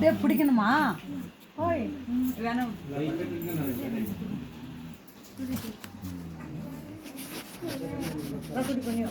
டே பிடிக்கணுமா? ஓய் வேணும். பண்ணியோ.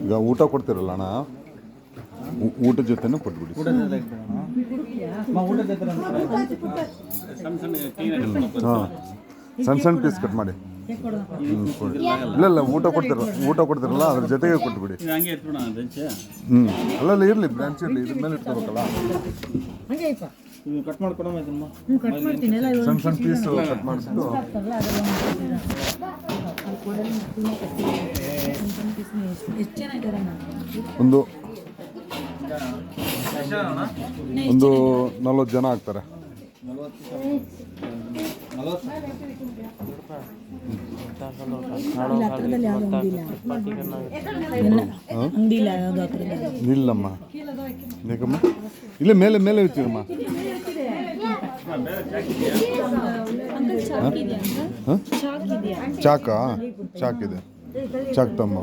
ಈಗ ಊಟ ಕೊಡ್ತಿರಲ್ಲ ಅಣ್ಣ ಊ- ಊಟದ ಜೊತೆನೂ ಕೊಟ್ಬಿಡಿ ಹಾಂ ಸಣ್ಣ ಸಣ್ಣ ಪೀಸ್ ಕಟ್ ಮಾಡಿ. ಹ್ಞೂ ಕೊಡಿ ಇಲ್ಲ ಇಲ್ಲ ಊಟ ಕೊಡ್ತಿರಲ್ಲ ಊಟ ಕೊಡ್ತಿರಲ್ಲ ಅದ್ರ ಜೊತೆಗೆ ಕೊಟ್ಬಿಡಿ. ಹ್ಞೂ ಅಲ್ಲಲ್ಲ ಇರಲಿ ಬ್ರಾಂಚ್ ಇರಲಿ ಇದ್ರ ಮೇಲೆ ಇಟ್ಕೋಬೇಕಲ್ಲ. ಕಟ್ ಮಾಡ್ಕೊಡಮ್ಮ ಸಣ್ಣ ಸಣ್ಣ ಪೀಸ್ ಕಟ್ ಮಾಡಿಸ್ಬಿಟ್ಟು ಒಂದು ಒಂದು ನಲ್ವತ್ತು ಜನ ಆಗ್ತಾರೆ. ಇಲ್ಲಮ್ಮ ಯಾಕಮ್ಮ ಇಲ್ಲ ಮೇಲೆ ಮೇಲೆ ಇರ್ತೀರಮ್ಮ. ಹಾಂ? ಚಾಕ? ಚಾಕ್ ಇದೆ. ಚಾಕ್ ತಮ್ಮ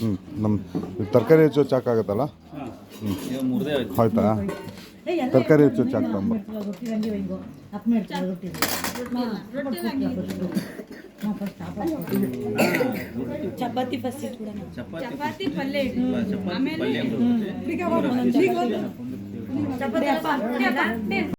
ಹ್ಞೂ ನಮ್ಮ ತರಕಾರಿ ಹೆಚ್ಚೋ ಚಾಕ್ ಆಗುತ್ತಲ್ಲ? ಹ್ಮ್. ಮುರ್ದೇ ಆಯ್ತಾ? ತರಕಾರಿ ಹೆಚ್ಚೋ ಚಾಕ್ ತಮ್ಮ ರೊಟ್ಟಿ ಹಂಗೆ ವೈಗೋ ಅಪ್ಪ ಮಾಡ್ತಾರೆ ರೊಟ್ಟಿ ಚಪಾತಿ ಫಸ್ಟ್ ಇಟ್ಬಿಡೋಣ ಚಪಾತಿ ಪಲ್ಯ ಚಪಾತಿ ಪಲ್ಯ ಚಪಾತಿ